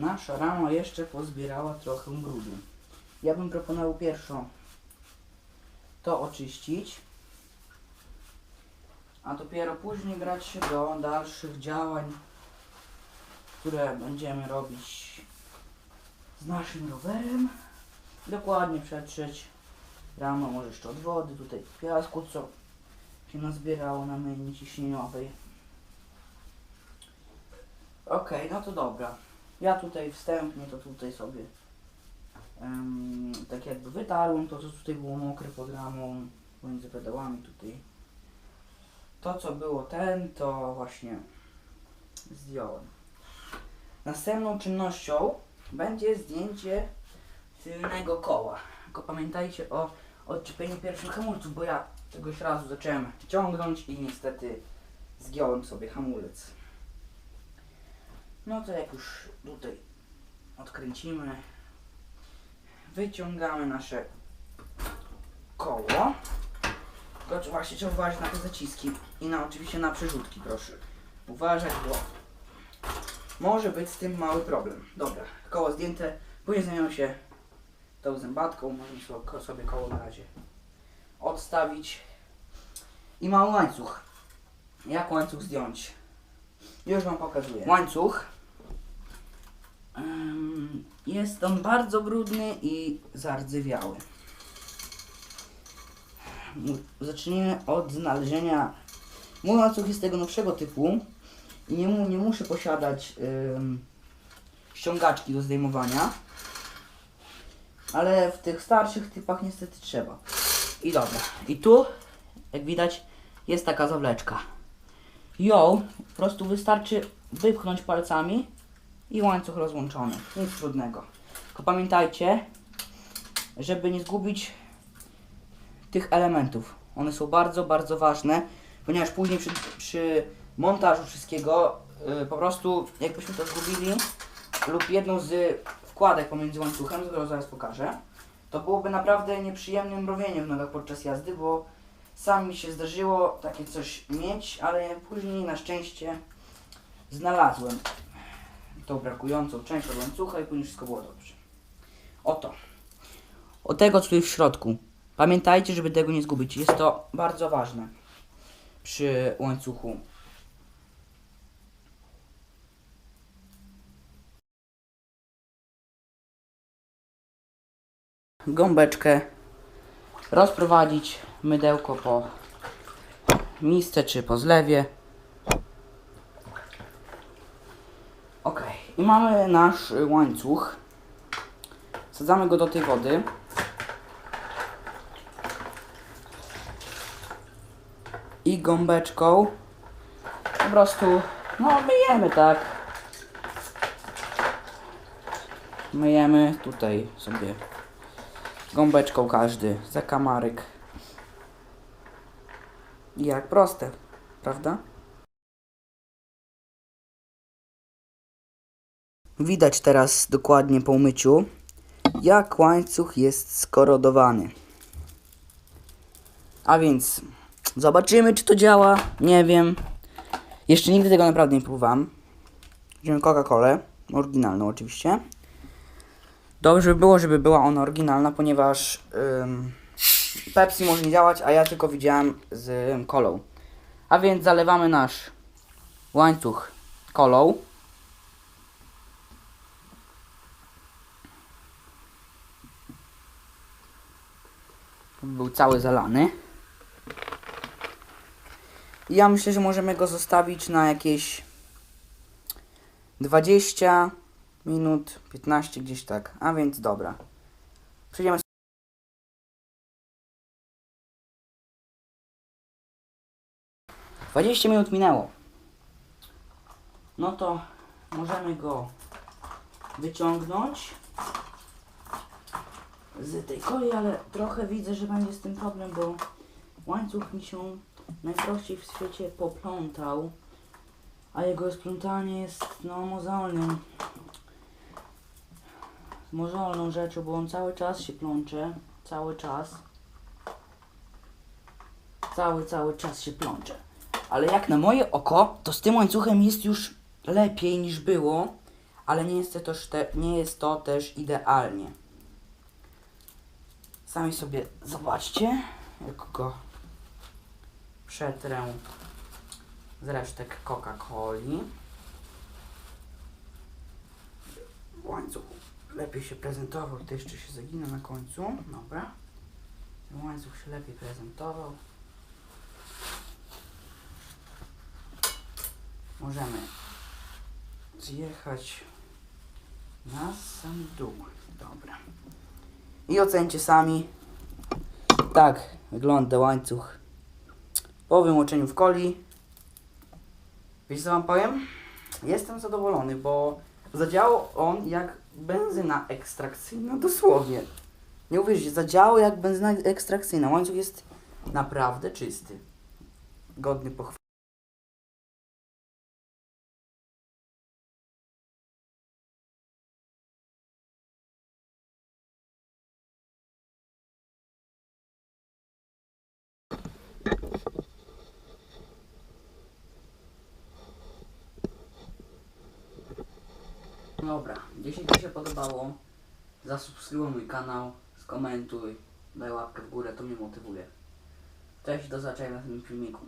nasza rama jeszcze pozbierała trochę brudu. Ja bym proponował pierwszą to oczyścić, a dopiero później brać się do dalszych działań, które będziemy robić z naszym rowerem. Dokładnie przetrzeć ramę, może jeszcze od wody, tutaj piasku, co się nazbierało na myjni ciśnieniowej. Okej, no to dobra. Ja tutaj wstępnie to tutaj sobie em, tak jakby wytarłem to, co tutaj było mokre pod ramą, między pedałami tutaj. To, co było ten, to właśnie zdjąłem. Następną czynnością będzie zdjęcie tylnego koła. Tylko pamiętajcie o odczepieniu pierwszych hamulców, bo ja czegoś razu zacząłem ciągnąć i niestety zgiąłem sobie hamulec. No to jak już tutaj odkręcimy, wyciągamy nasze koło. Tylko właśnie trzeba uważać na te zaciski i na oczywiście na przerzutki, proszę. Uważać, bo może być z tym mały problem. Dobra, koło zdjęte, później zajmiemy się tą zębatką, możemy sobie- koło na razie odstawić. I mały łańcuch. Jak łańcuch zdjąć? Już Wam pokazuję. Łańcuch. Jest on bardzo brudny i zardzewiały. Zacznijmy od znalezienia. Mój łańcuch jest tego nowszego typu. Nie, mu, nie muszę posiadać em, ściągaczki do zdejmowania. Ale w tych starszych typach niestety trzeba. I dobra. I tu, jak widać, jest taka zawleczka. Ją po prostu wystarczy wypchnąć palcami i łańcuch rozłączony. Nic trudnego. Tylko pamiętajcie, żeby nie zgubić tych elementów. One są bardzo, bardzo ważne, ponieważ później przy, przy montażu wszystkiego yy, po prostu jakbyśmy to zgubili lub jedną z wkładek pomiędzy łańcuchem, którą zaraz pokażę, to byłoby naprawdę nieprzyjemnym mrowieniem w nogach podczas jazdy, bo sami się zdarzyło takie coś mieć, ale później na szczęście znalazłem tą brakującą część od łańcucha i później wszystko było dobrze. Oto. O tego, co jest w środku. Pamiętajcie, żeby tego nie zgubić. Jest to bardzo ważne przy łańcuchu. Gąbeczkę rozprowadzić mydełko po misce czy po zlewie. Ok, i mamy nasz łańcuch. Wsadzamy go do tej wody. I gąbeczką po prostu, no myjemy tak. Myjemy tutaj sobie gąbeczką każdy zakamarek. I Jak proste, prawda? Widać teraz dokładnie po umyciu, jak łańcuch jest skorodowany. A więc zobaczymy, czy to działa. Nie wiem. Jeszcze nigdy tego naprawdę nie próbowałem. Wziąłem Coca-Colę, oryginalną oczywiście. Dobrze by było, żeby była ona oryginalna, ponieważ ym, Pepsi może nie działać, a ja tylko widziałem z kolą. A więc zalewamy nasz łańcuch kolą. Był cały zalany. I ja myślę, że możemy go zostawić na jakieś 20 minut, 15 gdzieś tak. A więc dobra. Przejdziemy. Dwadzieścia minut minęło. No to możemy go wyciągnąć z tej kolei, ale trochę widzę, że będzie z tym problem, bo łańcuch mi się najprościej w świecie poplątał, a jego splątanie jest no mozolnym mozolną rzeczą, bo on cały czas się plącze, cały czas. Cały, cały czas się plącze. Ale jak na moje oko, to z tym łańcuchem jest już lepiej niż było, ale nie jest to też, te, nie jest to też idealnie. Sami sobie zobaczcie, jak go przetrę z resztek Coca-Coli. Łańcuch lepiej się prezentował, to jeszcze się zagina na końcu. Dobra. Łańcuch się lepiej prezentował. Możemy zjechać na sam dół. Dobra. I ocencie sami. Tak wygląda łańcuch po wymoczeniu w coli. Wiecie co wam powiem? Jestem zadowolony, bo zadziałał on jak benzyna ekstrakcyjna, dosłownie. Nie uwierzycie, zadziałał jak benzyna ekstrakcyjna. Łańcuch jest naprawdę czysty. Godny pochwały. Dobra, jeśli Ci się podobało, zasubskrybuj mój kanał, skomentuj, daj łapkę w górę, to mnie motywuje. Cześć, do zobaczenia w następnym filmiku.